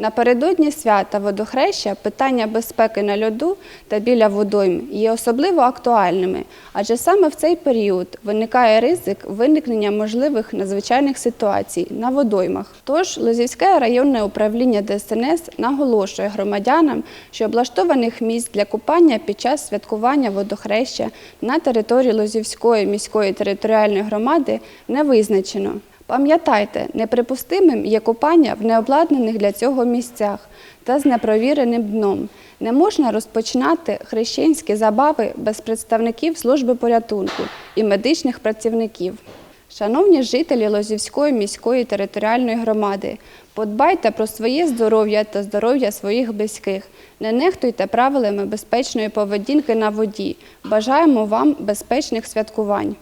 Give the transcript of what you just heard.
Напередодні свята водохреща питання безпеки на льоду та біля водойм є особливо актуальними, адже саме в цей період виникає ризик виникнення можливих надзвичайних ситуацій на водоймах. Тож Лозівське районне управління ДСНС наголошує громадянам, що облаштованих місць для купання під час святкування водохреща на території Лозівської міської територіальної громади не визначено. Пам'ятайте, неприпустимим є купання в необладнаних для цього місцях та з непровіреним дном. Не можна розпочинати хрещенські забави без представників служби порятунку і медичних працівників. Шановні жителі Лозівської міської територіальної громади, подбайте про своє здоров'я та здоров'я своїх близьких. Не нехтуйте правилами безпечної поведінки на воді. Бажаємо вам безпечних святкувань.